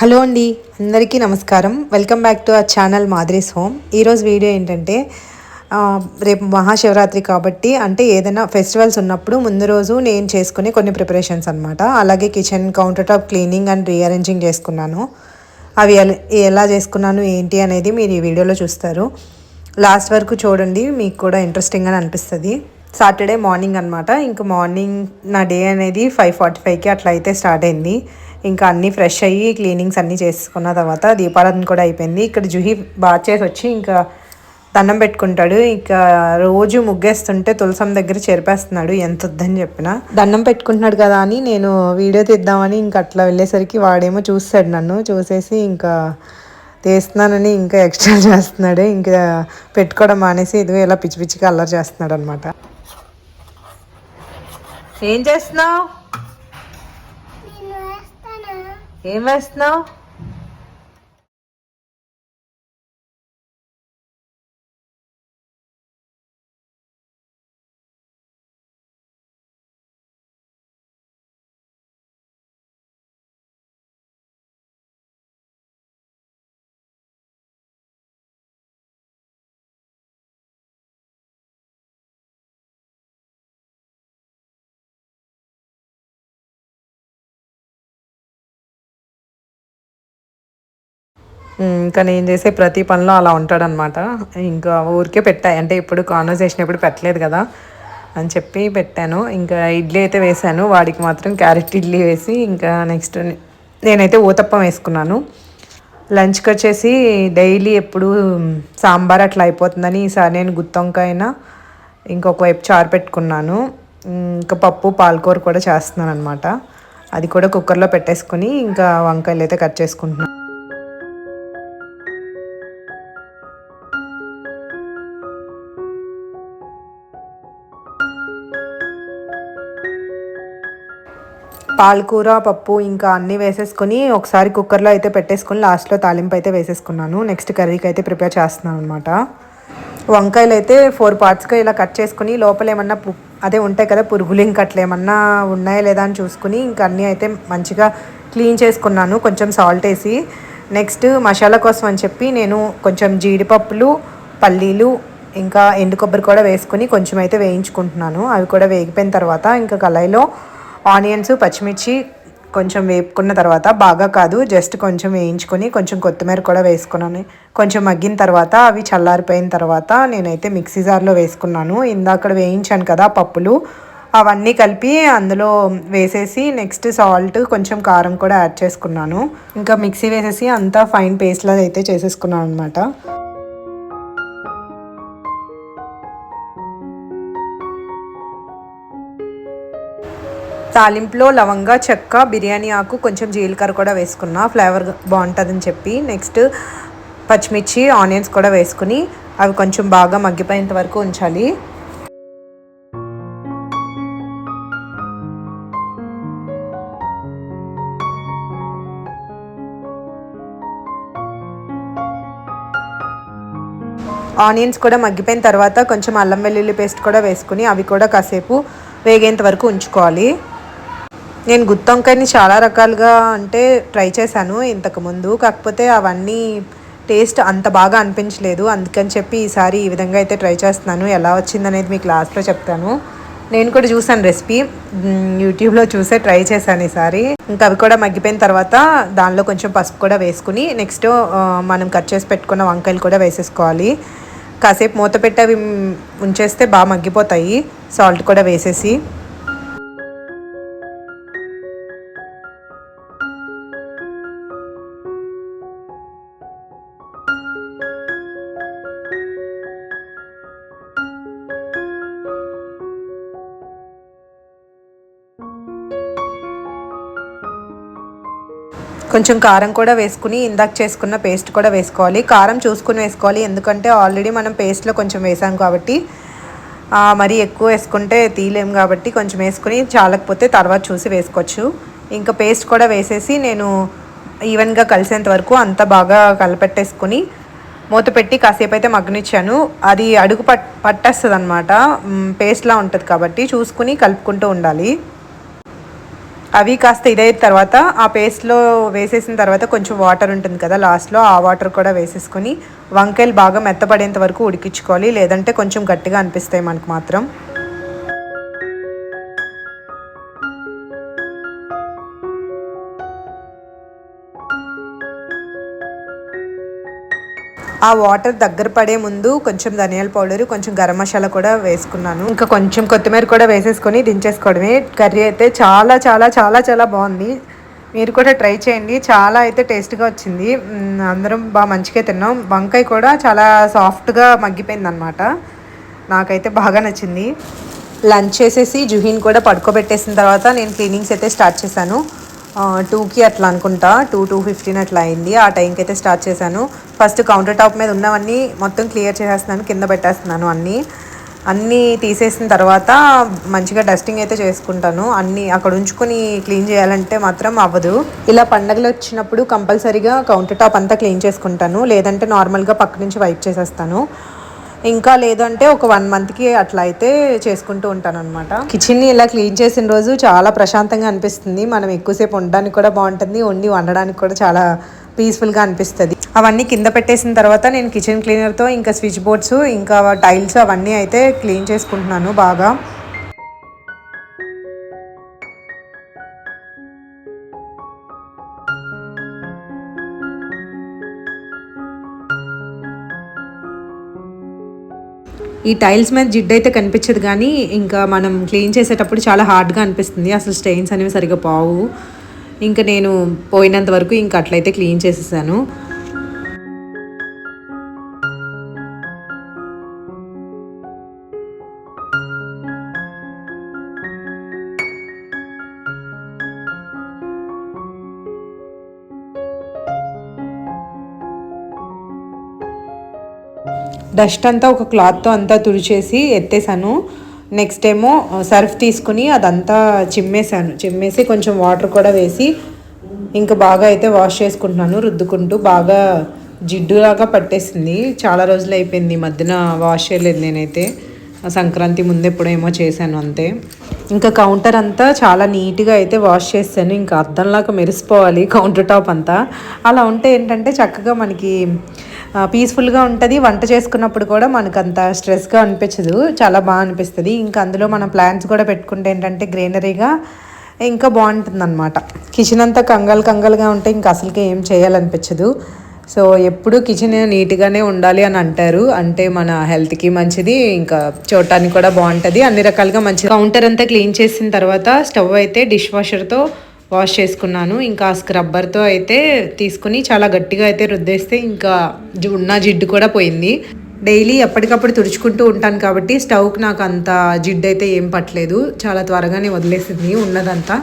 Hello అండి అందరికీ నమస్కారం. Welcome back to our channel మాద్రీస్ home. ఈరోజు వీడియో ఏంటంటే రేపు మహాశివరాత్రి కాబట్టి అంటే ఏదైనా ఫెస్టివల్స్ ఉన్నప్పుడు ముందు రోజు నేను చేసుకునే కొన్ని ప్రిపరేషన్స్ అనమాట అలాగే kitchen counter top cleaning and rearranging చేసుకున్నాను. అవి ఎలా చేసుకున్నాను ఏంటి అనేది మీరు ఈ వీడియోలో చూస్తారు. లాస్ట్ వరకు చూడండి మీకు కూడా ఇంట్రెస్టింగ్ అని అనిపిస్తుంది. సాటర్డే మార్నింగ్ అనమాట ఇంక మార్నింగ్ నా డే అనేది ఫైవ్ ఫార్టీ ఫైవ్కి అట్లా అయితే స్టార్ట్ అయింది. ఇంకా అన్నీ ఫ్రెష్ అయ్యి క్లీనింగ్స్ అన్నీ చేసుకున్న తర్వాత దీపారాధన కూడా అయిపోయింది. ఇక్కడ జుహి బాగా చేసి వచ్చి ఇంకా దండం పెట్టుకుంటాడు. ఇంకా రోజు ముగ్గేస్తుంటే తులసం దగ్గర చెరిపేస్తున్నాడు. ఎంత వద్దని చెప్పిన. దండం పెట్టుకుంటున్నాడు కదా అని నేను వీడియో తీద్దామని ఇంకా అట్లా వెళ్ళేసరికి వాడేమో చూస్తాడు నన్ను. చూసేసి ఇంకా తీస్తున్నానని ఇంకా ఎక్స్ట్రా చేస్తున్నాడు. ఇంకా పెట్టుకోవడం మానేసి ఇదిగో ఇలా పిచ్చి పిచ్చిగా అల్లరి చేస్తున్నాడు అనమాట ఏం చేస్తున్నావు? ఏం వేస్తున్నావు? ఇంకా నేను చేసే ప్రతి పనిలో అలా ఉంటాడనమాట ఇంకా ఊరికే పెట్టా. అంటే ఇప్పుడు కాన్వర్సేషన్ ఎప్పుడు పెట్టలేదు కదా అని చెప్పి పెట్టాను. ఇంకా ఇడ్లీ అయితే వేసాను. వాడికి మాత్రం క్యారెట్ ఇడ్లీ వేసి ఇంకా నెక్స్ట్ నేనైతే ఊతప్పం వేసుకున్నాను. లంచ్కి వచ్చేసి డైలీ ఎప్పుడు సాంబార్ అట్లా అయిపోతుందని ఈసారి నేను గుత్తొంకాయన ఇంకొక వైపు చారు పెట్టుకున్నాను. ఇంకా పప్పు పాలకూర కూడా చేస్తున్నాను అనమాట అది కూడా కుక్కర్లో పెట్టేసుకుని ఇంకా వంకాయలు అయితే కట్ చేసుకుంటున్నాను పాలకూర పప్పు ఇంకా అన్నీ వేసేసుకొని ఒకసారి కుక్కర్లో అయితే పెట్టేసుకొని లాస్ట్లో తాలింపు అయితే వేసేసుకున్నాను. నెక్స్ట్ కర్రీకి అయితే ప్రిపేర్ చేస్తున్నాను అనమాట వంకాయలు అయితే ఫోర్ పార్ట్స్గా ఇలా కట్ చేసుకుని లోపల ఏమన్నా పు అదే ఉంటాయి కదా పురుగులు ఇంకా అట్లా ఏమన్నా ఉన్నాయా లేదా అని చూసుకుని ఇంకా అన్నీ అయితే మంచిగా క్లీన్ చేసుకున్నాను. కొంచెం సాల్ట్ వేసి నెక్స్ట్ మసాలా కోసం అని చెప్పి నేను కొంచెం జీడిపప్పులు పల్లీలు ఇంకా ఎండు కొబ్బరి కూడా వేసుకుని కొంచెం అయితే వేయించుకుంటున్నాను. అవి కూడా వేగిపోయిన తర్వాత ఇంకా కళాయిలో ఆనియన్స్ పచ్చిమిర్చి కొంచెం వేపుకున్న తర్వాత బాగా కాదు జస్ట్ కొంచెం వేయించుకొని కొంచెం కొత్తిమీర కూడా వేసుకున్నాను. కొంచెం మగ్గిన తర్వాత అవి చల్లారిపోయిన తర్వాత నేనైతే మిక్సీ జార్లో వేసుకున్నాను. ఇందాక వేయించాను కదా పప్పులు అవన్నీ కలిపి అందులో వేసేసి నెక్స్ట్ సాల్ట్ కొంచెం కారం కూడా యాడ్ చేసుకున్నాను. ఇంకా మిక్సీ వేసేసి అంతా ఫైన్ పేస్ట్లా అయితే చేసేసుకున్నాను అనమాట తాలింపులో లవంగా చెక్క బిర్యానీ ఆకు కొంచెం జీలకర్ర కూడా వేసుకున్నా. ఫ్లేవర్ బాగుంటుందని చెప్పి. నెక్స్ట్ పచ్చిమిర్చి ఆనియన్స్ కూడా వేసుకుని అవి కొంచెం బాగా మగ్గిపోయేంత వరకు ఉంచాలి. ఆనియన్స్ కూడా మగ్గిపోయిన తర్వాత కొంచెం అల్లం వెల్లుల్లి పేస్ట్ కూడా వేసుకుని అవి కూడా కాసేపు వేగేంత వరకు ఉంచుకోవాలి. నేను గుత్తొంకాయని చాలా రకాలుగా అంటే ట్రై చేశాను ఇంతకుముందు కాకపోతే అవన్నీ టేస్ట్ అంత బాగా అనిపించలేదు. అందుకని చెప్పి ఈసారి ఈ విధంగా అయితే ట్రై చేస్తున్నాను. ఎలా వచ్చిందనేది మీకు లాస్ట్లో చెప్తాను. నేను కూడా చూసాను రెసిపీ. యూట్యూబ్లో చూసే ట్రై చేశాను ఈసారి. ఇంకా అవి కూడా మగ్గిపోయిన తర్వాత దానిలో కొంచెం పసుపు కూడా వేసుకుని నెక్స్ట్ మనం కట్ చేసి పెట్టుకున్న వంకాయలు కూడా వేసేసుకోవాలి. కాసేపు మూత పెట్టి అవి ఉంచేస్తే బాగా మగ్గిపోతాయి. సాల్ట్ కూడా వేసేసి. కొంచెం కారం కూడా వేసుకుని ఇందాక చేసుకున్న పేస్ట్ కూడా వేసుకోవాలి. కారం చూసుకుని వేసుకోవాలి. ఎందుకంటే ఆల్రెడీ మనం పేస్ట్లో కొంచెం వేసాం కాబట్టి మరి ఎక్కువ వేసుకుంటే తీయలేం కాబట్టి కొంచెం వేసుకుని చాలకపోతే తర్వాత చూసి వేసుకోవచ్చు. ఇంకా పేస్ట్ కూడా వేసేసి నేను ఈవెన్గా కలిసేంత వరకు అంతా బాగా కలపెట్టేసుకుని మూత పెట్టి కాసేపు అయితే మగ్గనిచ్చాను. అది అడుగు పట్ పట్టేస్తుంది అనమాట పేస్ట్లా ఉంటుంది కాబట్టి చూసుకుని కలుపుకుంటూ ఉండాలి. అవి కాస్త ఇదైన తర్వాత ఆ పేస్ట్లో వేసేసిన తర్వాత కొంచెం వాటర్ ఉంటుంది కదా లాస్ట్లో ఆ వాటర్ కూడా వేసేసుకొని వంకాయలు బాగా మెత్తపడేంత వరకు ఉడికించుకోవాలి. లేదంటే కొంచెం గట్టిగా అనిపిస్తాయి మనకు మాత్రం. ఆ వాటర్ దగ్గర పడే ముందు కొంచెం ధనియాల పౌడర్ కొంచెం గరం మసాలా కూడా వేసుకున్నాను. ఇంకా కొంచెం కొత్తిమీర కూడా వేసేసుకొని దించేసుకోవడమే. కర్రీ అయితే చాలా చాలా చాలా చాలా బాగుంది. మీరు కూడా ట్రై చేయండి. చాలా అయితే టేస్ట్గా వచ్చింది. అందరం బాగా మంచిగా తిన్నాం. వంకాయ కూడా చాలా సాఫ్ట్గా మగ్గిపోయింది అనమాట నాకైతే బాగా నచ్చింది. లంచ్ చేసేసి జుహీన్ కూడా పడుకోబెట్టేసిన తర్వాత నేను క్లీనింగ్స్ అయితే స్టార్ట్ చేశాను. టూకి అట్లా అనుకుంటా టూ టూ ఫిఫ్టీన్ అట్లా అయింది. ఆ టైంకి అయితే స్టార్ట్ చేశాను. ఫస్ట్ కౌంటర్ టాప్ మీద ఉన్నవన్నీ మొత్తం క్లియర్ చేసేస్తున్నాను కింద పెట్టేస్తున్నాను అన్నీ. అన్నీ తీసేసిన తర్వాత మంచిగా డస్టింగ్ అయితే చేసుకుంటాను. అన్నీ అక్కడ ఉంచుకొని క్లీన్ చేయాలంటే మాత్రం అవ్వదు. ఇలా పండగలు వచ్చినప్పుడు కంపల్సరీగా కౌంటర్ టాప్ అంతా క్లీన్ చేసుకుంటాను. లేదంటే నార్మల్గా పక్క నుంచి వైప్ చేసేస్తాను. ఇంకా లేదంటే ఒక వన్ మంత్కి అట్లా అయితే చేసుకుంటూ ఉంటాను అనమాట కిచెన్ని ఇలా క్లీన్ చేసిన రోజు చాలా ప్రశాంతంగా అనిపిస్తుంది. మనం ఎక్కువసేపు ఉండడానికి కూడా బాగుంటుంది. వండి వండడానికి కూడా చాలా పీస్ఫుల్గా అనిపిస్తుంది. అవన్నీ కింద పెట్టేసిన తర్వాత నేను కిచెన్ క్లీనర్తో ఇంకా స్విచ్ బోర్డ్స్ ఇంకా టైల్స్ అవన్నీ అయితే క్లీన్ చేసుకుంటున్నాను బాగా. ఈ టైల్స్ మీద జిడ్ అయితే కనిపించదు కానీ ఇంకా మనం క్లీన్ చేసేటప్పుడు చాలా హార్డ్గా అనిపిస్తుంది. అసలు స్టెయిన్స్ అనేవి సరిగా పోవు. ఇంకా నేను పోయినంత వరకు ఇంకా అట్లయితే క్లీన్ చేసేసాను. డస్ట్ అంతా ఒక క్లాత్తో అంతా తుడిచేసి ఎత్తేసాను. నెక్స్ట్ ఏమో సర్ఫ్ తీసుకుని అదంతా చిమ్మేసాను చిమ్మేసి కొంచెం వాటర్ కూడా వేసి ఇంకా బాగా అయితే వాష్ చేసుకుంటున్నాను రుద్దుకుంటూ బాగా జిడ్డులాగా పట్టేసింది. చాలా రోజులు అయిపోయింది ఈ మధ్యన వాష్ చేయలేదు నేనైతే. సంక్రాంతి ముందు ఎప్పుడేమో చేశాను అంతే. ఇంకా కౌంటర్ అంతా చాలా నీట్గా అయితే వాష్ చేస్తాను ఇంకా అద్దంలాగా మెరిసిపోవాలి కౌంటర్ టాప్ అంతా. అలా ఉంటే ఏంటంటే చక్కగా మనకి పీస్ఫుల్గా ఉంటుంది. వంట చేసుకున్నప్పుడు కూడా మనకు అంత స్ట్రెస్గా అనిపించదు. చాలా బాగా అనిపిస్తుంది. ఇంకా అందులో మనం ప్లాన్స్ కూడా పెట్టుకుంటే ఏంటంటే గ్రీనరీగా ఇంకా బాగుంటుంది అనమాట కిచెన్ అంతా కంగాలు కంగాలుగా ఉంటే ఇంకా అసలుకి ఏం చేయాలనిపించదు. సో ఎప్పుడు కిచెన్ నీట్గానే ఉండాలి అని అంటారు. అంటే మన హెల్త్కి మంచిది ఇంకా చూడటానికి కూడా బాగుంటుంది. అన్ని రకాలుగా మంచిది. కౌంటర్ అంతా క్లీన్ చేసిన తర్వాత స్టవ్ అయితే డిష్ వాషర్తో వాష్ చేసుకున్నాను. ఇంకా స్క్రబ్బర్తో అయితే తీసుకుని చాలా గట్టిగా అయితే రుద్దేస్తే ఇంకా ఉన్న జిడ్డు కూడా పోయింది. డైలీ ఎప్పటికప్పుడు తుడుచుకుంటూ ఉంటాను కాబట్టి స్టవ్కి నాకు అంత జిడ్డు అయితే ఏం పట్టలేదు. చాలా త్వరగానే వదిలేసింది ఉన్నదంతా.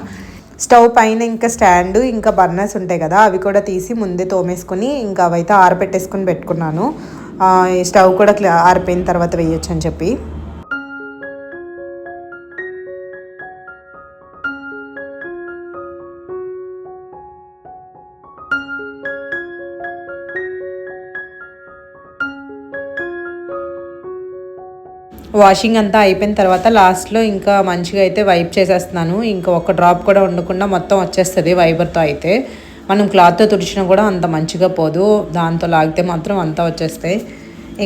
స్టవ్ పైన ఇంకా స్టాండ్ ఇంకా బర్నర్స్ ఉంటాయి కదా అవి కూడా తీసి ముందే తోమేసుకొని ఇంకా అవైతే ఆరపెట్టేసుకుని పెట్టుకున్నాను. స్టవ్ కూడా ఆరిపోయిన తర్వాత వేయొచ్చు అని చెప్పి. వాషింగ్ అంతా అయిపోయిన తర్వాత లాస్ట్లో ఇంకా మంచిగా అయితే వైప్ చేసేస్తున్నాను. ఇంకా ఒక డ్రాప్ కూడా ఉండకుండా మొత్తం వచ్చేస్తుంది వైబర్తో అయితే. మనం క్లాత్తో తుడిచినా కూడా అంత మంచిగా పోదు. దాంతో లాగితే మాత్రం అంతా వచ్చేస్తాయి.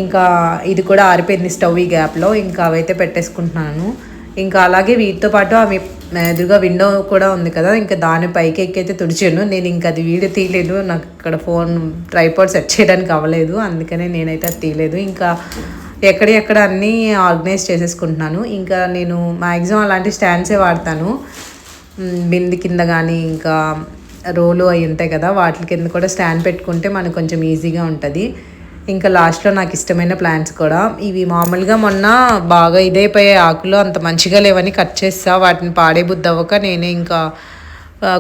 ఇంకా ఇది కూడా ఆరిపోయింది స్టవ్ ఈ గ్యాప్లో. ఇంకా అవైతే పెట్టేసుకుంటున్నాను. ఇంకా అలాగే వీటితో పాటు ఆమె ఎదురుగా విండో కూడా ఉంది కదా ఇంకా దాని పైకి ఎక్కైతే తుడిచాను. నేను ఇంకా అది వీడియో తీయలేదు. నాకు ఇక్కడ ఫోన్ ట్రైపాడ్ సెట్ చేయడానికి అవ్వలేదు. అందుకనే నేనైతే అది తీయలేదు. ఇంకా ఎక్కడెక్కడ అన్నీ ఆర్గనైజ్ చేసేసుకుంటున్నాను. ఇంకా నేను మ్యాక్సిమం అలాంటి స్టాండ్సే వాడతాను. బింది కింద కానీ ఇంకా రోలు అవి ఉంటాయి కదా వాటి కింద కూడా స్టాండ్ పెట్టుకుంటే మనకు కొంచెం ఈజీగా ఉంటుంది. ఇంకా లాస్ట్లో నాకు ఇష్టమైన ప్లాంట్స్ కూడా. ఇవి మామూలుగా మొన్న బాగా ఇదైపోయే ఆకులు అంత మంచిగా లేవని కట్ చేస్తా వాటిని పాడే బుద్ధి అవ్వక నేనే ఇంకా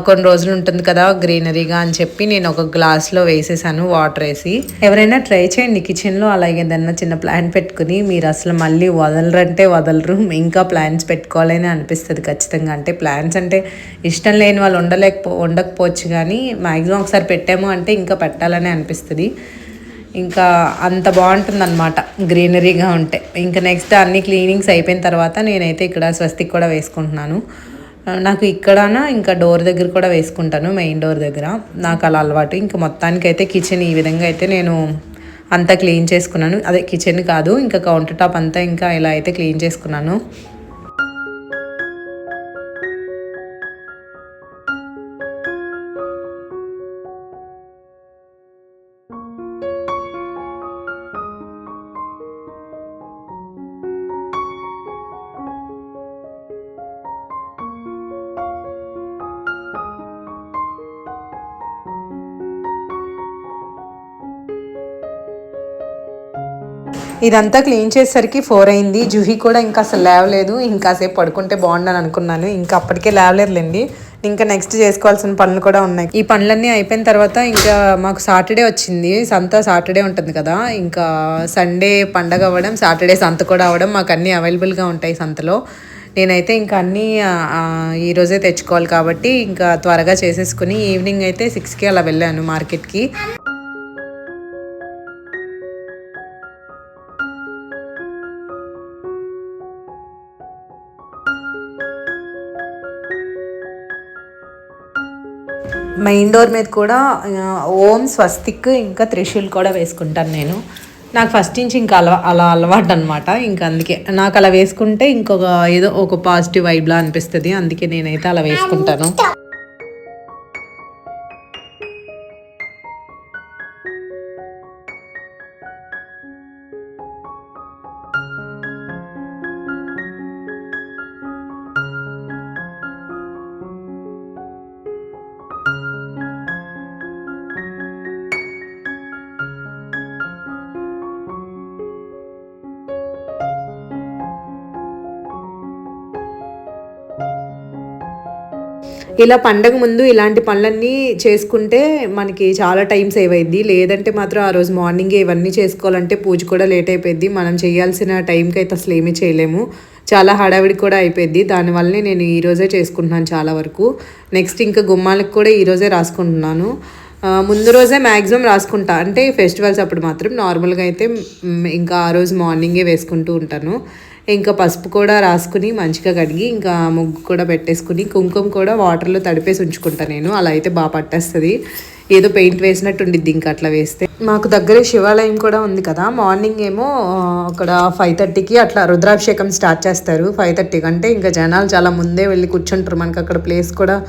కొన్ని రోజులు ఉంటుంది కదా గ్రీనరీగా అని చెప్పి నేను ఒక గ్లాస్లో వేసేసాను వాటర్ వేసి. ఎవరైనా ట్రై చేయండి కిచెన్లో అలాగే ఏదన్నా చిన్న ప్లాంట్ పెట్టుకుని. మీరు అసలు మళ్ళీ వదలరంటే వదలరు. ఇంకా ప్లాంట్స్ పెట్టుకోవాలని అనిపిస్తుంది ఖచ్చితంగా. అంటే ప్లాంట్స్ అంటే ఇష్టం లేని వాళ్ళు ఉండలేకపో ఉండకపోవచ్చు కానీ మ్యాక్సిమం ఒకసారి పెట్టాము అంటే ఇంకా పెట్టాలని అనిపిస్తుంది. ఇంకా అంత బాగుంటుంది అనమాట గ్రీనరీగా ఉంటే. ఇంకా నెక్స్ట్ అన్ని క్లీనింగ్స్ అయిపోయిన తర్వాత నేనైతే ఇక్కడ స్వస్తిక్ కూడా వేసుకుంటున్నాను. నాకు ఇక్కడన ఇంకా డోర్ దగ్గర కూడా వేసుకుంటాను మెయిన్ డోర్ దగ్గర. నాకు అలా అలవాటు. ఇంకా మొత్తానికి అయితే కిచెన్ ఈ విధంగా అయితే నేను అంతా క్లీన్ చేసుకున్నాను. అదే కిచెన్ కాదు ఇంకా కౌంటర్ టాప్ అంతా ఇంకా ఇలా అయితే క్లీన్ చేసుకున్నాను. ఇదంతా క్లీన్ చేసేసరికి ఫోర్ అయింది. జుహి కూడా ఇంకా అసలు లేవలేదు. ఇంకాసేపు పడుకుంటే బాగుండని అనుకున్నాను. ఇంకా అప్పటికే లేవలేదులేండి. ఇంకా నెక్స్ట్ చేసుకోవాల్సిన పనులు కూడా ఉన్నాయి. ఈ పనులన్నీ అయిపోయిన తర్వాత ఇంకా మాకు సాటర్డే వచ్చింది. సంత సాటర్డే ఉంటుంది కదా. ఇంకా సండే పండగ అవ్వడం సాటర్డే సంత కూడా అవ్వడం మాకు అన్నీ అవైలబుల్గా ఉంటాయి సంతలో. నేనైతే ఇంకా అన్నీ ఈరోజే తెచ్చుకోవాలి కాబట్టి ఇంకా త్వరగా చేసేసుకుని ఈవినింగ్ అయితే సిక్స్కి అలా వెళ్ళాను మార్కెట్కి. మెయిన్ డోర్ మీద కూడా ఓం స్వస్తిక్ ఇంకా త్రిశూల్ కూడా వేసుకుంటాను నేను. నాకు ఫస్ట్ నుంచి ఇంకా అలవా అలా అలవాటు అనమాట ఇంకా అందుకే నాకు అలా వేసుకుంటే ఇంకొక ఏదో ఒక పాజిటివ్ వైబ్లా అనిపిస్తుంది. అందుకే నేనైతే అలా వేసుకుంటాను. ఇలా పండగ ముందు ఇలాంటి పనులన్నీ చేసుకుంటే మనకి చాలా టైం సేవ్ అయింది లేదంటే మాత్రం ఆ రోజు మార్నింగే ఇవన్నీ చేసుకోవాలంటే పూజ కూడా లేట్ అయిపోయింది మనం చేయాల్సిన టైంకి అయితే అసలు ఏమీ చేయలేము. చాలా హడావిడి కూడా అయిపోయింది దానివల్లనే నేను ఈరోజే చేసుకుంటున్నాను చాలా వరకు. నెక్స్ట్ ఇంకా గుమ్మాలకు కూడా ఈ రోజే రాసుకుంటున్నాను. ముందు రోజే మ్యాక్సిమం రాసుకుంటా. అంటే ఫెస్టివల్స్ అప్పుడు మాత్రం నార్మల్గా అయితే ఇంకా ఆ రోజు మార్నింగే వేసుకుంటూ ఉంటాను. ఇంకా పసుపు కూడా రాసుకుని మంచిగా కడిగి ఇంకా ముగ్గు కూడా పెట్టేసుకుని కుంకుమ కూడా వాటర్లో తడిపేసి ఉంచుకుంటా నేను. అలా అయితే బాగా పట్టేస్తుంది. ఏదో పెయింట్ వేసినట్టు ఉండిద్ది ఇంకా అట్లా వేస్తే. మాకు దగ్గరే శివాలయం కూడా ఉంది కదా. మార్నింగ్ ఏమో అక్కడ ఫైవ్ థర్టీకి అట్లా రుద్రాభిషేకం స్టార్ట్ చేస్తారు. ఫైవ్ థర్టీకి అంటే ఇంకా జనాలు చాలా ముందే వెళ్ళి కూర్చుంటారు. మనకి అక్కడ ప్లేస్ కూడా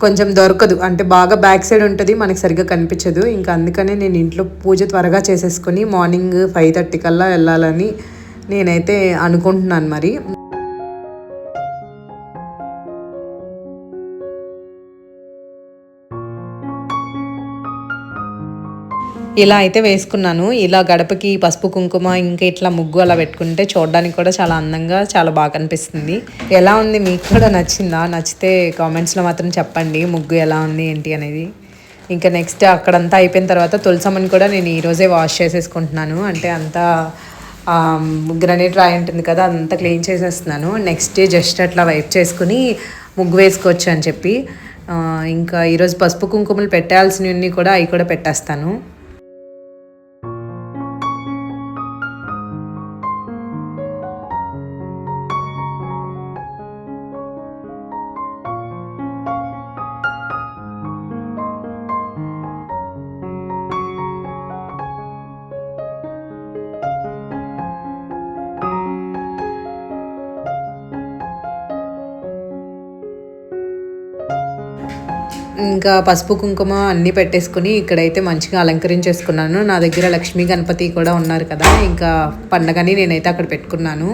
కొంచెం దొరకదు. అంటే బాగా బ్యాక్ సైడ్ ఉంటుంది మనకి సరిగ్గా కనిపించదు. ఇంకా అందుకనే నేను ఇంట్లో పూజ త్వరగా చేసేసుకొని మార్నింగ్ ఫైవ్ థర్టీ కల్లా వెళ్ళాలని నేనైతే అనుకుంటున్నాను మరి. ఇలా అయితే వేసుకున్నాను. ఇలా గడపకి పసుపు కుంకుమ ఇంకా ఇట్లా ముగ్గు అలా పెట్టుకుంటే చూడడానికి కూడా చాలా అందంగా చాలా బాగా అనిపిస్తుంది. ఎలా ఉంది మీకు కూడా నచ్చిందా? నచ్చితే కామెంట్స్లో మాత్రం చెప్పండి. ముగ్గు ఎలా ఉంది ఏంటి అనేది. ఇంకా నెక్స్ట్ అక్కడంతా అయిపోయిన తర్వాత తులసమ్మని కూడా నేను ఈరోజే వాష్ చేసేసుకుంటున్నాను. అంటే అంతా గ్రనైట్ రాయి ఉంటుంది కదా అదంతా క్లీన్ చేసేస్తున్నాను. నెక్స్ట్ డే జస్ట్ అట్లా వైప్ చేసుకుని ముగ్గు వేసుకోవచ్చు అని చెప్పి. ఇంకా ఈరోజు పసుపు కుంకుమలు పెట్టాల్సినవన్నీ కూడా అవి కూడా పెట్టేస్తాను. ఇంకా పసుపు కుంకుమ అన్నీ పెట్టేసుకుని ఇక్కడైతే మంచిగా అలంకరించేసుకున్నాను. నా దగ్గర లక్ష్మీ గణపతి కూడా ఉన్నారు కదా ఇంకా పండగని నేనైతే అక్కడ పెట్టుకున్నాను.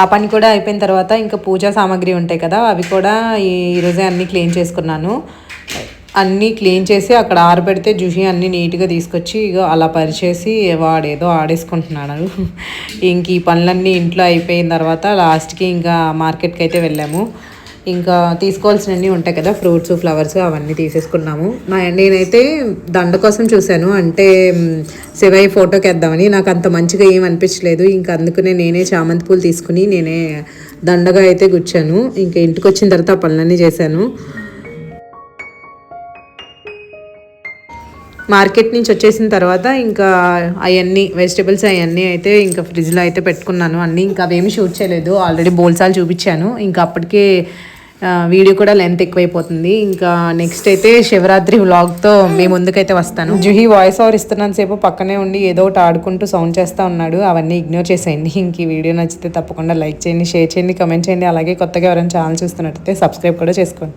ఆ పని కూడా అయిపోయిన తర్వాత ఇంకా పూజా సామాగ్రి ఉంటాయి కదా అవి కూడా ఈరోజే అన్నీ క్లీన్ చేసుకున్నాను. అన్నీ క్లీన్ చేసి అక్కడ ఆరబెడితే జుహి అన్నీ నీట్గా తీసుకొచ్చి ఇగో అలా పరిచేసి వాడేదో ఆడేసుకుంటున్నాడు. ఇంక ఈ పనులన్నీ ఇంట్లో అయిపోయిన తర్వాత లాస్ట్కి ఇంకా మార్కెట్కి అయితే వెళ్ళాము. ఇంకా తీసుకోవాల్సినవి ఉంటాయి కదా ఫ్రూట్స్ ఫ్లవర్స్ అవన్నీ తీసేసుకున్నాము. నేనైతే దండ కోసం చూశాను. అంటే శివయ్య ఫోటోకి వేద్దామని. నాకు అంత మంచిగా ఏం అనిపించలేదు. ఇంకా అందుకనే నేనే చామంతి పూలు తీసుకుని నేనే దండగా అయితే గుచ్చాను. ఇంకా ఇంటికి వచ్చిన తర్వాత ఆ పనులన్నీ చేశాను. మార్కెట్ నుంచి వచ్చేసిన తర్వాత ఇంకా అవన్నీ వెజిటబుల్స్ అవన్నీ అయితే ఇంకా ఫ్రిడ్జ్లో అయితే పెట్టుకున్నాను. అన్నీ ఇంకా అవేమి షూట్ చేయలేదు. ఆల్రెడీ బోల్సాలు చూపించాను. ఇంకా అప్పటికే వీడియో కూడా లెంత్ ఎక్కువైపోతుంది. ఇంకా నెక్స్ట్ అయితే శివరాత్రి వ్లాగ్తో మీ ముందుకైతే వస్తాను. జుహి వాయిస్ ఓవర్ ఇస్తున్నాను. సేపు పక్కనే ఉండి ఏదో ఒకటి ఆడుకుంటూ సౌండ్ చేస్తూ ఉన్నాడు. అవన్నీ ఇగ్నోర్ చేసేయండి. ఇంక ఈ వీడియో నచ్చితే తప్పకుండా లైక్ చేయండి షేర్ చేయండి కమెంట్ చేయండి. అలాగే కొత్తగా ఎవరైనా ఛానల్ చూస్తున్నట్టయితే సబ్స్క్రైబ్ కూడా చేసుకోండి.